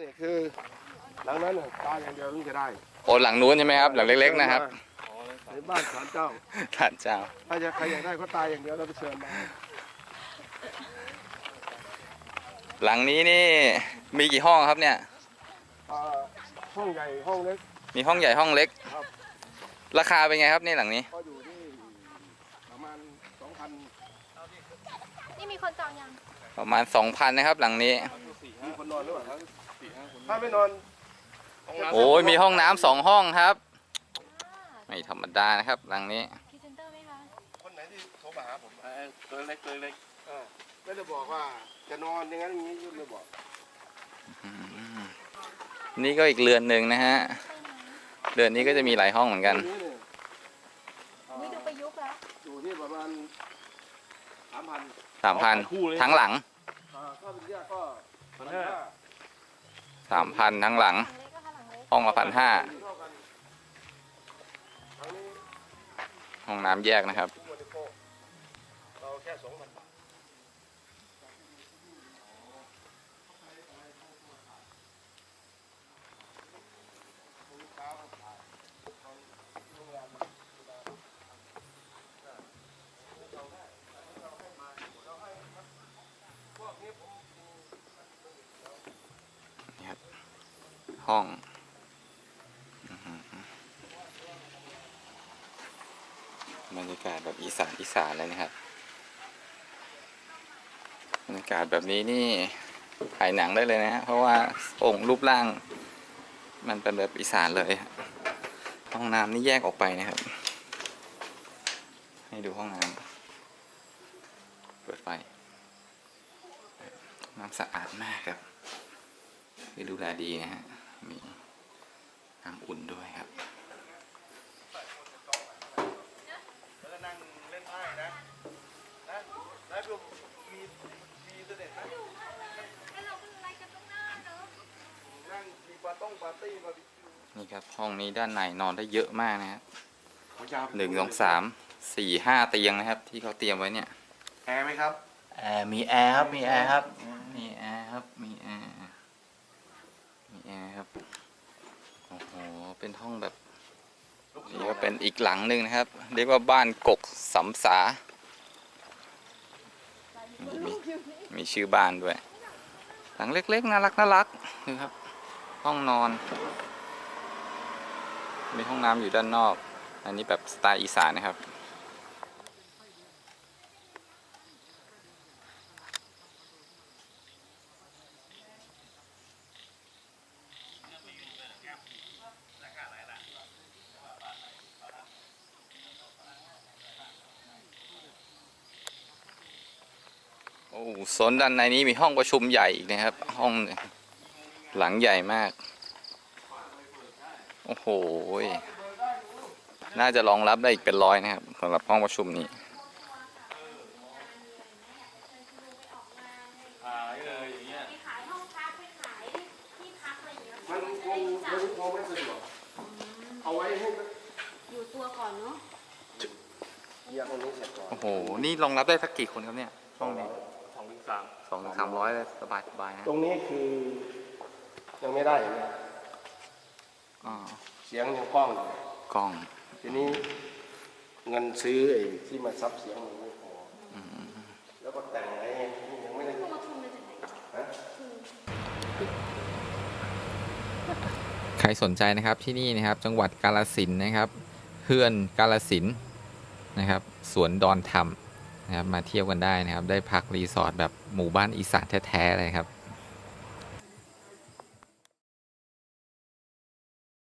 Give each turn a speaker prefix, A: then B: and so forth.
A: เนี่ยคือหลังนั้นน่ะตายอย่างเดียวถึงจะได้
B: โอ้หลังนู้นใช่ไหมครับ หลังเล็กๆนะครับ
A: ในบ้านศาลเจ้า
B: ท่านเจ้า
A: ถ้าจะใครอยากได้ก็ตายอย่างเดียวเราไปเชิญมา
B: หลังนี้นี่มีกี่ห้องครับเนี่ย
A: อ่าห้องใหญ่ห้องเล็ก
B: มีห้องใหญ่ห้องเล็ก
A: ครับ
B: ราคาเป็นไงครับนี่หลังนี้
A: ก็อยู่ที่ประมาณสองพั น
C: นี่มีคนจองยัง
B: ประมาณ2,000นะครับ หลังนี้
A: มีคนนอนหรือเปล่าครับถ้าไม่นอน
B: โอ้ยมีห้องน้ำสองห้องครับ ไม่ธรรมดานะครับ หลังนี้
C: พรีเซนเตอร์ไหมคะ
A: คนไหนที่โทรมาหาผม
D: ตัวเล็กตัวเล็ก
A: เออไม่ได้บอกว่าจะนอนอย่างนั้นอย่างนี้ยุ่งเลยบอก
B: นี่ก็อีกเรือนหนึ่งนะฮะ เรือนนี้ก็จะมีหลายห้องเหมือนกัน
A: นี่เนี่ยอ่า
C: นี่ดูประยุกต์แล้ว
A: อยู่ที่ประมาณ สามพัน
B: 3,000ทั้งหลัง
A: อ่าถ้าเป็นแยกก็
D: พันห้า
B: 3,000ทั้งหลัง
C: หลังเล็กก็ค่ะหลังเล็ก
B: ห้องละพันห้า
A: เท่ากันทางนี้
B: ห้องน้ำแยกนะครับ
A: ผู้บริโภคเราแค่สองพันบาท
B: ห้องบรรยากาศแบบอีสานอีสานเลยนะครับบรรยากาศแบบนี้นี่ถ่ายหนังได้เลยนะฮะเพราะว่าองค์รูปร่าง มันเป็นแบบอีสานเลยห้องน้ำนี่แยกออกไปนะครับ ให้ดูห้องน้ำเปิดไฟน้ำสะอาดมากครับดูแลดีนะฮะ มีน้ำอุ่นด้วยครับ
D: แล้วก็นั่งเล่นไพ่นะนะแล้วก็มีมีเสด็จนะ
C: แล้วเราก็ไล่กันตรงหน้าเนอะ
A: นั่งมีปาต้องปาร์ตี้บาร์บีคิว
B: นี่ครับห้องนี้ด้านในนอนได้เยอะมากนะครับ
A: เขาจะ
B: หนึ่งสองสามสี่ห้าเตียงนะครับ ที่เขาเตรียมไว้เนี่ย
A: แอร์ไหมครับ
B: แอร์มีแอร์ครับมีแอร์ครับมีแอร์ครับมีแอร์ มีแอร์ครับ โอ้โห เป็นห้องแบบนี่ก็เป็นอีกหลังหนึ่งนะครับ เรียกว่าบ้านกกสำสา มีมีมีชื่อบ้านด้วย หลังเล็กๆ น่ารักน่ารักนี่ครับ ห้องนอน มีห้องน้ำอยู่ด้านนอก อันนี้แบบสไตล์อีสานนะครับ โอ้โหโซนด้านในนี้มีห้องประชุมใหญ่อีกนะครับ ห้องหนึ่งหลังใหญ่มาก โอ้โหยน่าจะรองรับได้อีกเป็นร้อยนะครับสำหรับห้องประชุมนี้
D: ขายเลยอย่างเงี้ย
C: ไปขายห้องพักไปขายที่พักอะไรอย่างเงี้ย
A: มันคงมันคงไม่สะดวกเอาไว้ให้
C: อยู่ตัวก่อนเนาะ
A: เยียร์ตรงนี้เสร็จก่อน
B: โอ้โห นี่รองรับได้สักกี่คนครับเนี่ยห้องนี้
D: สองถึงสาม
B: สองถึงสามร้อยเลยสบายสบายๆนะ
A: ตรงนี้คือ ยังไม่ได้อย่างเงี้ย
B: อ๋อ
A: เสียงยังกล้องอยู่
B: กล้อง
A: ทีนี้เงินซื้อไอ้ที่มาซับเสียงมันไม่พออแล้วก็แต่งไอ้นี่ยังไม่ได้
C: มาชมเลยจากไหน
A: ฮะ
B: ใครสนใจนะครับที่นี่นะครับ จังหวัดกาลสินธุ์นะครับเฮือนกาลสินธุ์นะครับ สวนดอนธรรม นะครับมาเที่ยวกันได้นะครับ ได้พักรีสอร์ทแบบหมู่บ้านอีสานแท้ๆเลยครับ